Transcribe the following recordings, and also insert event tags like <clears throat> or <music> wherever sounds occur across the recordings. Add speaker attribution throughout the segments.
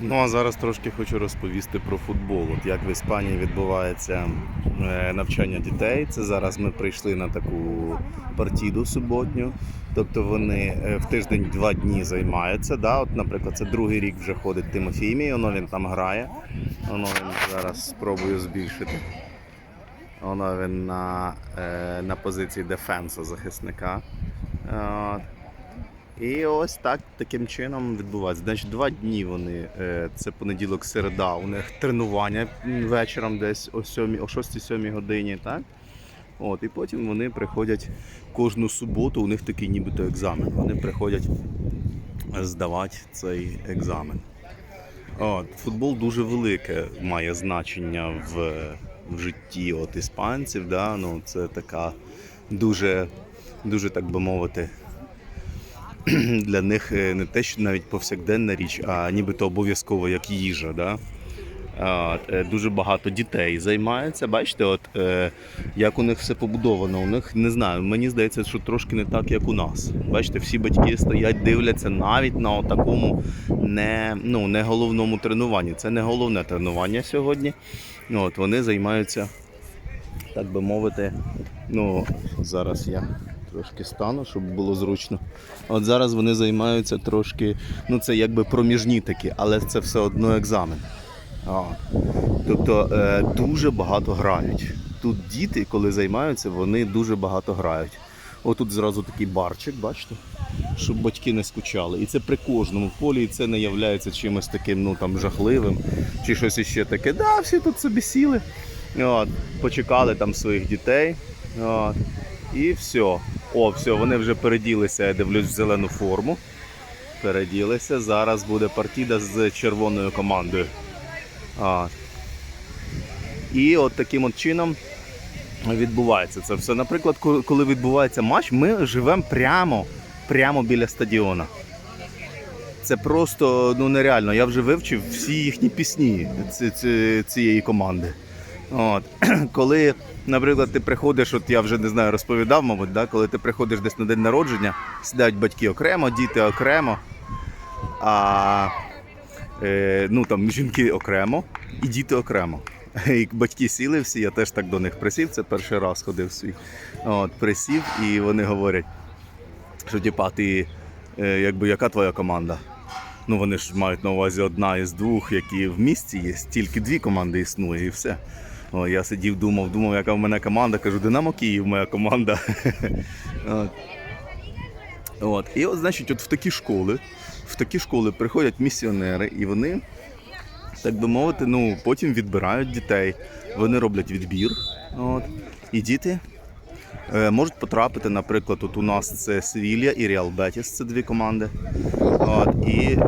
Speaker 1: Ну а зараз трошки хочу розповісти про футбол. От як в Іспанії відбувається е, навчання дітей. Це зараз ми прийшли на таку партіду суботню. Тобто вони е, в тиждень два дні займаються. Да? От, наприклад, це другий рік вже ходить Тимофій мій, воно він там грає. Воно він зараз спробую збільшити. Воно він на, е, на позиції дефенса захисника. І ось так таким чином відбувається. Значить, два дні вони. е, Це понеділок, середа. У них тренування вечором, десь о 7, о 6-7 годині, так? От, і потім вони приходять кожну суботу, у них такий нібито екзамен. Вони приходять здавати цей екзамен. От, футбол дуже велике має значення в, в житті от, іспанців. Да? Ну, це така дуже, дуже, так би мовити, <clears throat> для них е, не те, що навіть повсякденна річ, а нібито обов'язково як їжа. Да? А, е, Дуже багато дітей займається. Бачите, от е, як у них все побудовано. У них не знаю. Мені здається, що трошки не так, як у нас. Бачите, всі батьки стоять, дивляться навіть на такому не, ну, не головному тренуванні. Це не головне тренування сьогодні. От вони займаються, так би мовити. Ну зараз я трошки стану, щоб було зручно. От зараз вони займаються трошки, ну це якби проміжні такі, але це все одно екзамен. А, тобто е, дуже багато грають. Тут діти, коли займаються, вони дуже багато грають. Отут зразу такий барчик, бачите, щоб батьки не скучали. І це при кожному полі, і це не є чимось таким ну, там, жахливим чи щось іще таке. Да, всі тут собі сіли, от, почекали там своїх дітей. От, і все. О, все, вони вже переділися, я дивлюсь в зелену форму. Переділися. Зараз буде партіда з червоною командою. А. І от таким от чином відбувається це все. Наприклад, коли відбувається матч, ми живемо прямо, прямо біля стадіона. Це просто ну, нереально. Я вже вивчив всі їхні пісні ці- ці- цієї команди. От. <clears throat> Коли, наприклад, ти приходиш, от я вже не знаю, розповідав, мабуть, да? коли ти приходиш десь на день народження, сідають батьки окремо, діти окремо. А е, ну там жінки окремо і діти окремо. <laughs> І батьки сіли всі, я теж так до них присів. Це перший раз ходив свій. От, присів, і вони говорять, що типа ти, е, якби яка твоя команда? Ну вони ж мають на увазі одна із двох, які в місті є, тільки дві команди існує, і все. О, я сидів, думав, думав, яка в мене команда. Кажу, Динамо Київ, моя команда. <laughs> От. І от, значить, от в такі школи, в такі школи приходять місіонери, і вони, так би мовити, ну, потім відбирають дітей. Вони роблять відбір. От. І діти е, можуть потрапити, наприклад, от у нас це Севілья і Реал Бетіс, це дві команди. От. І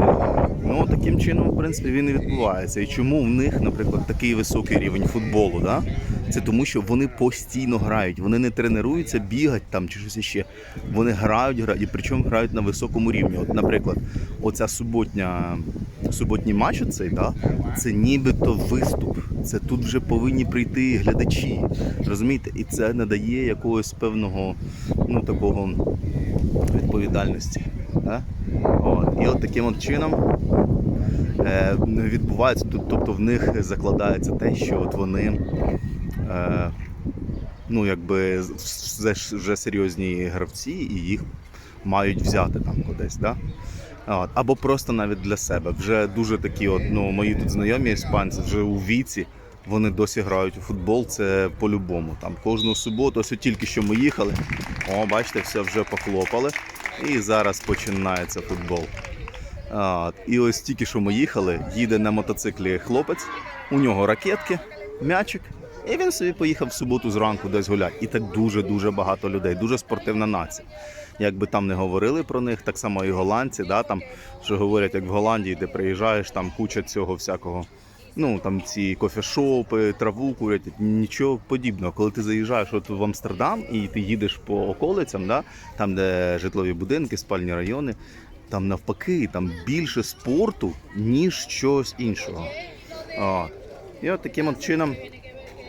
Speaker 1: таким чином, в принципі, він і відбувається. І чому в них, наприклад, такий високий рівень футболу? Да? Це тому, що вони постійно грають. Вони не тренуються, бігають там чи щось іще. Вони грають, грають, і причому грають на високому рівні. От, наприклад, оця суботня, суботній матч, оцей, да? це нібито виступ. Це тут вже повинні прийти глядачі. Розумієте? І це надає якогось певного ну, такого відповідальності. Да? От. І от таким от чином е, відбувається, тут- тобто в них закладається те, що от вони е, ну, якби вже, серйозні гравці і їх мають взяти там кудись. Да? От. Або просто навіть для себе. Вже дуже такі, от, ну, мої тут знайомі іспанці, вже у віці. Вони досі грають у футбол, це по-любому. Там кожну суботу, ось тільки що ми їхали. О, бачите, все вже похлопали. І зараз починається футбол. От. І ось тільки що ми їхали, їде на мотоциклі хлопець, у нього ракетки, м'ячик, і він собі поїхав в суботу зранку десь гуляти. І так дуже-дуже багато людей, дуже спортивна нація. Як би там не говорили про них, так само і голландці, да, там, що говорять, як в Голландії, ти приїжджаєш, там куча цього всякого. Ну там ці кофешопи, траву курять, нічого подібного. Коли ти заїжджаєш от в Амстердам і ти їдеш по околицям, да, там, де житлові будинки, спальні райони, там навпаки, там більше спорту, ніж щось іншого. О. І от таким от чином,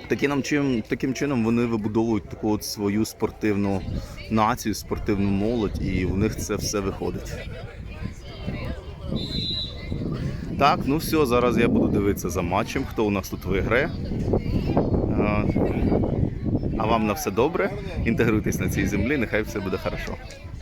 Speaker 1: таким, чином, таким чином вони вибудовують таку от свою спортивну націю, спортивну молодь, і у них це все виходить. Так, ну все, зараз я буду дивитися за матчем, хто у нас тут виграє. А, А вам на все добре. Інтегруйтесь на цій землі, нехай все буде хорошо.